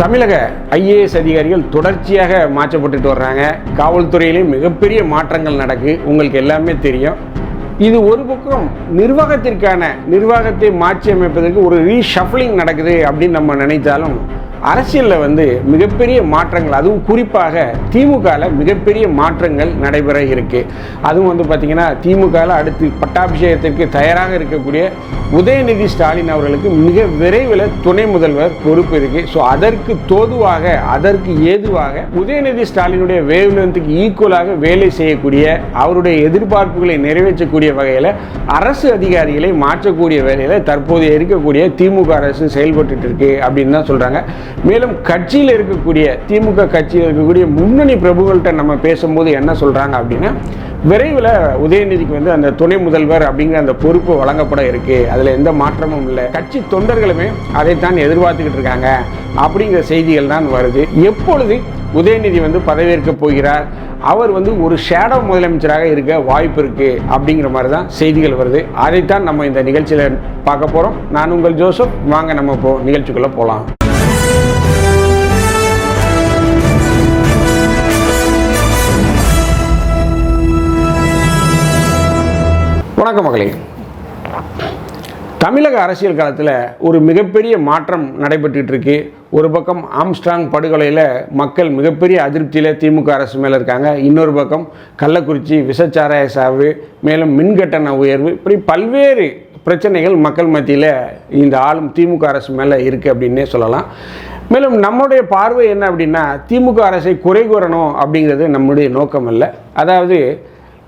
தமிழக ஐஏஎஸ் அதிகாரிகள் தொடர்ச்சியாக மாற்றப்பட்டுட்டு வர்றாங்க. காவல்துறையிலையும் மிகப்பெரிய மாற்றங்கள் நடக்கு. உங்களுக்கு எல்லாமே தெரியும். இது ஒரு பக்கம் நிர்வாகத்திற்கான நிர்வாகத்தை மாற்றி அமைப்பதற்கு ஒரு ரீஷஃப்லிங் நடக்குது அப்படின்னு நம்ம நினைத்தாலும் அரசியலில் வந்து மிகப்பெரிய மாற்றங்கள் அதுவும் குறிப்பாக திமுகவில் மிகப்பெரிய மாற்றங்கள் நடைபெற இருக்கு. அதுவும் வந்து பார்த்திங்கன்னா திமுகவில் அடுத்து பட்டாபிஷேகத்திற்கு தயாராக இருக்கக்கூடிய உதயநிதி ஸ்டாலின் அவர்களுக்கு மிக விரைவில் துணை முதல்வர் பொறுப்பு இருக்கு. ஸோ அதற்கு தோதுவாக அதற்கு ஏதுவாக உதயநிதி ஸ்டாலினுடைய வேவ்லென்த்துக்கு ஈக்குவலாக வேலை செய்யக்கூடிய அவருடைய எதிர்பார்ப்புகளை நிறைவேற்றக்கூடிய வகையில் அரசு அதிகாரிகளை மாற்றக்கூடிய வேலையில் தற்போது இருக்கக்கூடிய திமுக அரசு செயல்பட்டு இருக்கு அப்படின்னு தான் சொல்கிறாங்க மேலும் கட்சியில் இருக்கக்கூடிய திமுக கட்சியில் இருக்கக்கூடிய முன்னணி பிரபுகள்கிட்ட நம்ம பேசும்போது என்ன சொல்கிறாங்க அப்படின்னா விரைவில் உதயநிதிக்கு வந்து அந்த துணை முதல்வர் அப்படிங்கிற அந்த பொறுப்பு வழங்கப்பட இருக்குது அதில் எந்த மாற்றமும் இல்லை. கட்சி தொண்டர்களுமே அதைத்தான் எதிர்பார்த்துக்கிட்டு இருக்காங்க. அப்படிங்கிற செய்திகள் தான் வருது. எப்பொழுது உதயநிதி வந்து பதவியேற்க போகிறார்? அவர் வந்து ஒரு ஷேடோ முதலமைச்சராக இருக்க வாய்ப்பு இருக்குது அப்படிங்கிற மாதிரி தான் செய்திகள் வருது. அதைத்தான் நம்ம இந்த நிகழ்ச்சியில் பார்க்க போகிறோம் நான் உங்கள் ஜோசப். வாங்க நம்ம இப்போ நிகழ்ச்சிக்குள்ளே போகலாம் வணக்கம் மகளே. தமிழக அரசியல் காலத்தில் ஒரு மிகப்பெரிய மாற்றம் நடைபெற்றுட்டு இருக்கு ஒரு பக்கம் ஆம்ஸ்ட்ராங் படுகொலையில் மக்கள் மிகப்பெரிய அதிருப்தியில் திமுக அரசு மேலே இருக்காங்க. இன்னொரு பக்கம் கள்ளக்குறிச்சி விசச்சாராய சாவு மேலும் மின்கட்டண உயர்வு இப்படி பல்வேறு பிரச்சனைகள் மக்கள் மத்தியில் இந்த ஆளும் திமுக அரசு மேலே இருக்குது அப்படின்னே சொல்லலாம். மேலும் நம்முடைய பார்வை என்ன அப்படின்னா திமுக அரசை குறை கூறணும் அப்படிங்கிறது நம்முடைய நோக்கம் இல்லை அதாவது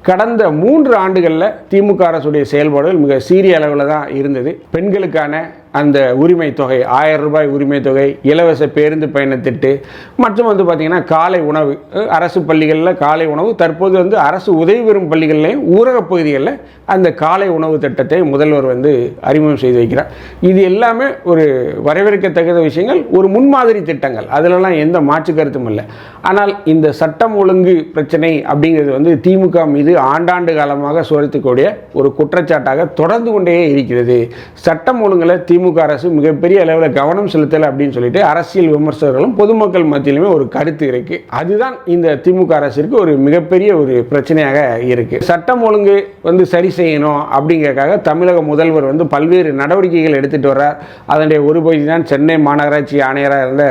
கடந்த மூன்று ஆண்டுகளில் திமுக அரசுடைய செயல்பாடுகள் மிக சீரிய அளவில் தான் இருந்தது. பெண்களுக்கான அந்த உரிமை தொகை ஆயிரம் ரூபாய் உரிமை தொகை இலவச பேருந்து பயணத்திட்டு மற்றும் வந்து பார்த்திங்கன்னா காலை உணவு. அரசு பள்ளிகளில் காலை உணவு தற்போது வந்து அரசு உதவி பெறும் பள்ளிகள்லையும் ஊரகப் பகுதிகளில் அந்த காலை உணவு திட்டத்தை முதல்வர் வந்து அறிமுகம் செய்து வைக்கிறார். இது எல்லாமே ஒரு வரவேற்கத்தக்க விஷயங்கள் ஒரு முன்மாதிரி திட்டங்கள். அதிலெல்லாம் எந்த மாற்று கருத்தும் இல்லை. ஆனால் இந்த சட்டம் ஒழுங்கு பிரச்சனை அப்படிங்கிறது வந்து திமுக மீது ஆண்டாண்டு காலமாக சுரத்துக்கூடிய ஒரு குற்றச்சாட்டாக தொடர்ந்து கொண்டே இருக்கிறது. சட்டம் ஒழுங்கில் திமுக அரசு மிகப்பெரிய அளவில் கவனம் செலுத்தலை அப்படின்னு சொல்லிட்டு அரசியல் விமர்சகர்களும் பொதுமக்கள் மத்தியிலுமே ஒரு கருத்து இருக்கு. அதுதான் இந்த திமுக அரசிற்கு ஒரு மிகப்பெரிய ஒரு பிரச்சனையாக இருக்கு. சட்டம் ஒழுங்கு வந்து சரி செய்யணும் அப்படிங்கறதுக்காக தமிழக முதல்வர் வந்து பல்வேறு நடவடிக்கைகள் எடுத்துட்டு வர்றார். அதனுடைய ஒரு பகுதி தான் சென்னை மாநகராட்சி ஆணையராக இருந்த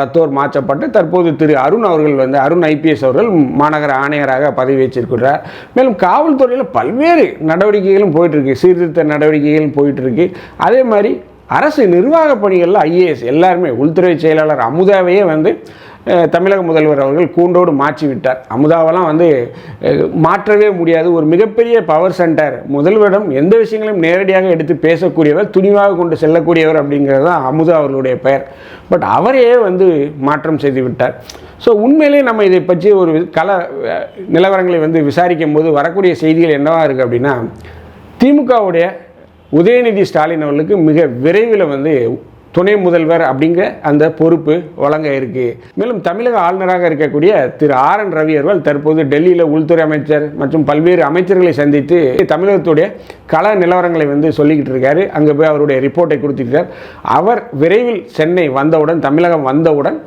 ரத்தோர் மாற்றப்பட்டு தற்போது திரு அருண் அவர்கள் வந்து அருண் ஐபிஎஸ் அவர்கள் மாநகர ஆணையராக பதவி வச்சிருக்கிறார். மேலும் காவல்துறையில் பல்வேறு நடவடிக்கைகளும் போயிட்டு இருக்கு. சீர்திருத்த நடவடிக்கைகளும் போயிட்டு இருக்கு. அதே மாதிரி அரசு நிர்வாக பணிகளில் ஐஏஎஸ் எல்லாருமே உள்துறை செயலாளர் அமுதாவையே வந்து தமிழக முதல்வர் அவர்கள் கூண்டோடு மாற்றி விட்டார். அமுதாவெல்லாம் வந்து மாற்றவே முடியாது. ஒரு மிகப்பெரிய பவர் சென்டர் முதல்வரிடம் எந்த விஷயங்களையும் நேரடியாக எடுத்து பேசக்கூடியவர் துணிவாக கொண்டு செல்லக்கூடியவர் அப்படிங்கிறது தான் அமுதா அவர்களுடைய பெயர். பட் அவரையே வந்து மாற்றம் செய்து விட்டார். ஸோ உண்மையிலே நம்ம இதை பற்றி ஒரு கல நிலவரங்களை வந்து விசாரிக்கும் போது வரக்கூடிய செய்திகள் என்னவாக இருக்குது அப்படின்னா திமுகவுடைய உதயநிதி ஸ்டாலின் அவர்களுக்கு மிக விரைவில் வந்து துணை முதல்வர் அப்படிங்கிற அந்த பொறுப்பு வழங்க இருக்கு. மேலும் தமிழக ஆளுநராக இருக்கக்கூடிய திரு ஆர் என் ரவி அவர்கள் தற்போது டெல்லியில் உள்துறை அமைச்சர் மற்றும் பல்வேறு அமைச்சர்களை சந்தித்து தமிழகத்துடைய கள நிலவரங்களை வந்து சொல்லிக்கிட்டு இருக்காரு. அங்கே போய் அவருடைய ரிப்போர்ட்டை கொடுத்துருக்கார் அவர் விரைவில் சென்னை வந்தவுடன் தமிழகம் வந்தவுடன்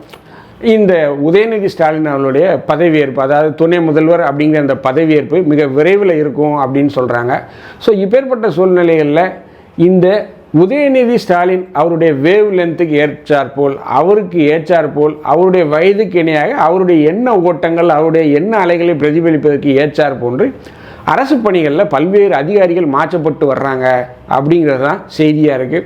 இந்த உதயநிதி ஸ்டாலின் அவர்களுடைய பதவியேற்பு அதாவது துணை முதல்வர் அப்படிங்கிற அந்த பதவியேற்பு மிக விரைவில் இருக்கும் அப்படின்னு சொல்கிறாங்க ஸோ இப்பேற்பட்ட சூழ்நிலைகளில் இந்த உதயநிதி ஸ்டாலின் அவருடைய வேவ் லென்த்துக்கு ஏற்றாற்போல் அவருக்கு ஏற்றாற்போல் அவருடைய வயதுக்கு இணையாக அவருடைய எண்ண ஓட்டங்கள் அவருடைய எண்ண அலைகளை பிரதிபலிப்பதற்கு ஏற்றார் போன்று அரசு பணிகளில் பல்வேறு அதிகாரிகள் மாற்றப்பட்டு வர்றாங்க. அப்படிங்கிறது தான் செய்தியாக இருக்குது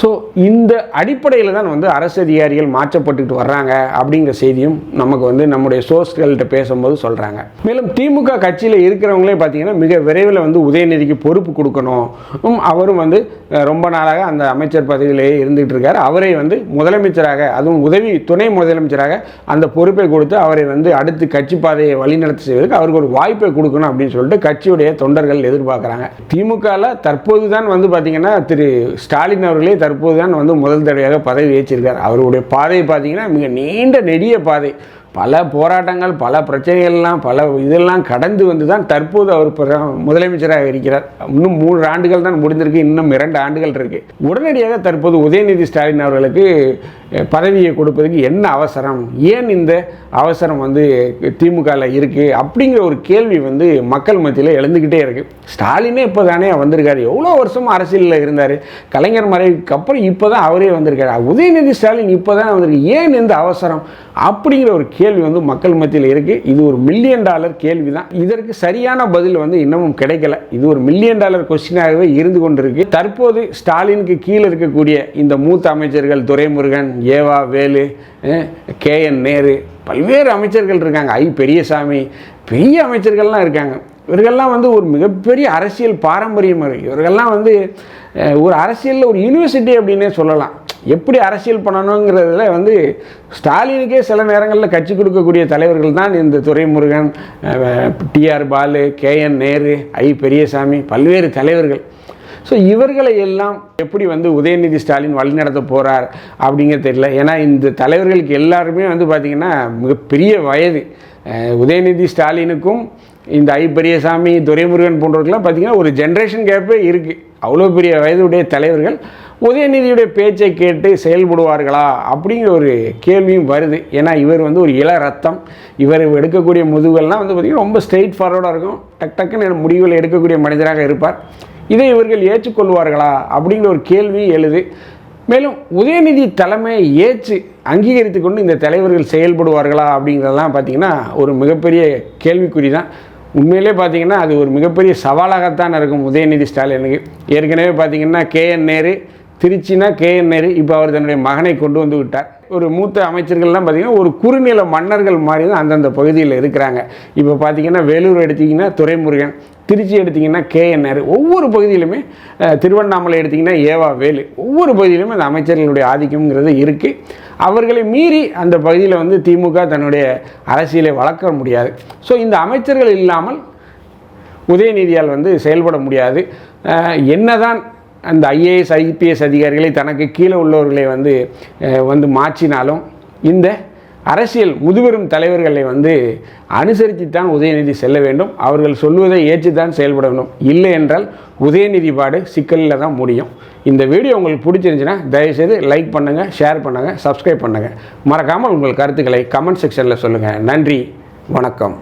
ஸோ இந்த அடிப்படையில் தான் வந்து அரசு அதிகாரிகள் மாற்றப்பட்டுக்கிட்டு வர்றாங்க அப்படிங்கிற செய்தியும் நமக்கு வந்து நம்முடைய சோர்ஸ்கள்கிட்ட பேசும்போது சொல்கிறாங்க மேலும் திமுக கட்சியில் இருக்கிறவங்களே பார்த்தீங்கன்னா மிக விரைவில் வந்து உதயநிதிக்கு பொறுப்பு கொடுக்கணும். அவரும் வந்து ரொம்ப நாளாக அந்த அமைச்சர் பதவியிலேயே இருந்துகிட்டு இருக்கார். அவரை வந்து முதலமைச்சராக அதுவும் உதவி துணை முதலமைச்சராக அந்த பொறுப்பை கொடுத்து அவரை வந்து அடுத்து கட்சி பாதையை வழிநடத்தி செய்வதற்கு அவருக்கு ஒரு வாய்ப்பை கொடுக்கணும் அப்படின்னு சொல்லிட்டு கட்சியுடைய தொண்டர்கள் எதிர்பார்க்குறாங்க. திமுகவில் தற்போது தான் வந்து பார்த்திங்கன்னா திரு ஸ்டாலின் அவர்களே தற்போது தான் வந்து முதல் தடவையாக பதவி ஏற்றிருக்கார். அவருடைய பாதை பார்த்திங்கன்னா மிக நீண்ட நெடிய பாதை. பல போராட்டங்கள் பல பிரச்சனைகள்லாம் பல இதெல்லாம் கடந்து வந்து தான் தற்போது அவர் முதலமைச்சராக இருக்கிறார். இன்னும் மூன்று ஆண்டுகள் தான் முடிந்திருக்கு இன்னும் இரண்டு ஆண்டுகள் இருக்குது உடனடியாக தற்போது உதயநிதி ஸ்டாலின் அவர்களுக்கு பதவியை கொடுப்பதுக்கு என்ன அவசரம்? ஏன் இந்த அவசரம் வந்து திமுகவில் இருக்குது அப்படிங்கிற ஒரு கேள்வி வந்து மக்கள் மத்தியில் எழுந்துக்கிட்டே இருக்குது ஸ்டாலினே இப்போ தானே வந்திருக்காரு. எவ்வளோ வருஷமும் அரசியலில் இருந்தார்? கலைஞர் மறைவுக்கு அப்புறம் இப்போ தான் அவரே வந்திருக்காரு. உதயநிதி ஸ்டாலின் இப்போ தான் வந்திருக்கு. ஏன் இந்த அவசரம்? அப்படிங்கிற ஒரு கேள்வி வந்து மக்கள் மத்தியில் இருக்குது இது ஒரு மில்லியன் டாலர் கேள்வி தான் இதற்கு சரியான பதில் வந்து இன்னமும் கிடைக்கல. இது ஒரு மில்லியன் டாலர் கொஸ்டினாகவே இருந்து கொண்டிருக்கு. தற்போது ஸ்டாலினுக்கு கீழே இருக்கக்கூடிய இந்த மூத்த அமைச்சர்கள் துரைமுருகன் ஏவா வேலு கே என் நேரு பல்வேறு அமைச்சர்கள் இருக்காங்க. ஐ பெரியசாமி பெரிய அமைச்சர்கள்லாம் இருக்காங்க. இவர்கள்லாம் வந்து ஒரு மிகப்பெரிய அரசியல் பாரம்பரியம் இருக்குது இவர்கள்லாம் வந்து ஒரு அரசியலில் ஒரு யூனிவர்சிட்டி அப்படின்னே சொல்லலாம். எப்படி அரசியல் பண்ணணுங்கிறதுல வந்து ஸ்டாலினுக்கே சில நேரங்களில் கட்சி கொடுக்கக்கூடிய தலைவர்கள் தான் இந்த Duraimurugan T R Baalu K N Nehru I Periyasamy பல்வேறு தலைவர்கள். ஸோ இவர்களை எல்லாம் எப்படி வந்து உதயநிதி ஸ்டாலின் வழிநடத்த போகிறார் அப்படிங்கிறது தெரியல. ஏன்னா இந்த தலைவர்களுக்கு எல்லாருமே வந்து பார்த்திங்கன்னா மிகப்பெரிய வயது. உதயநிதி ஸ்டாலினுக்கும் இந்த ஐ பெரியசாமி துரைமுருகன் போன்றவர்கள்லாம் பார்த்திங்கன்னா ஒரு ஜென்ரேஷன் கேப்பே இருக்குது அவ்வளோ பெரிய வயதுடைய தலைவர்கள் உதயநிதியுடைய பேச்சை கேட்டு செயல்படுவார்களா அப்படிங்கிற ஒரு கேள்வியும் வருது. ஏன்னா இவர் வந்து ஒரு இள ரத்தம். இவர் எடுக்கக்கூடிய முதுகெல்லாம் வந்து பார்த்திங்கன்னா ரொம்ப ஸ்ட்ரெயிட் ஃபார்வர்டாக இருக்கும். டக் டக்குன்னு முடிவுகளை எடுக்கக்கூடிய மனிதராக இருப்பார். இதை இவர்கள் ஏற்றுக்கொள்வார்களா அப்படிங்கிற ஒரு கேள்வி எழுது. மேலும் உதயநிதி தலைமையை ஏற்று அங்கீகரித்து கொண்டு இந்த தலைவர்கள் செயல்படுவார்களா அப்படிங்கிறதெல்லாம் பார்த்திங்கன்னா ஒரு மிகப்பெரிய கேள்விக்குறி தான் உண்மையிலே பார்த்தீங்கன்னா அது ஒரு மிகப்பெரிய சவாலாகத்தான் இருக்கும் உதயநிதி ஸ்டாலினுக்கு. ஏற்கனவே பார்த்திங்கன்னா கே என் நேரு திருச்சினா கே என் நேரு இப்போ அவர் தன்னுடைய மகனை கொண்டு வந்து விட்டார். ஒரு மூத்த அமைச்சர்கள்லாம் பார்த்திங்கன்னா ஒரு குறுநில மன்னர்கள் மாதிரி தான் அந்தந்த பகுதியில் இருக்கிறாங்க. இப்போ பார்த்தீங்கன்னா வேலூர் எடுத்தீங்கன்னா துரைமுருகன் திருச்சி எடுத்திங்கன்னா கேஎன்ஆர் ஒவ்வொரு பகுதியிலுமே திருவண்ணாமலை எடுத்திங்கன்னா ஏவா வேலு. ஒவ்வொரு பகுதியிலுமே அந்த அமைச்சர்களுடைய ஆதிக்கம்ங்கிறது இருக்குது அவர்களை மீறி அந்த பகுதியில் வந்து திமுக தன்னுடைய அரசியலை வளர்க்க முடியாது. ஸோ இந்த அமைச்சர்கள் இல்லாமல் உதயநிதியால் வந்து செயல்பட முடியாது. என்னதான் அந்த ஐஏஎஸ் ஐபிஎஸ் அதிகாரிகளை தனக்கு கீழே உள்ளவர்களை வந்து வந்து மாற்றினாலும் இந்த அரசியல் முதுபெரும் தலைவர்களை வந்து அனுசரித்துத்தான் உதயநிதி செல்ல வேண்டும். அவர்கள் சொல்வதை ஏற்றுத்தான் செயல்பட வேண்டும். இல்லை என்றால் உதயநிதி பாடு சிக்கலில் தான் முடியும். இந்த வீடியோ உங்களுக்கு பிடிச்சிருந்துச்சுன்னா தயவுசெய்து லைக் பண்ணுங்கள் ஷேர் பண்ணுங்கள் சப்ஸ்கிரைப் பண்ணுங்கள் மறக்காமல் உங்கள் கருத்துக்களை கமெண்ட் செக்ஷனில் சொல்லுங்கள் நன்றி வணக்கம்.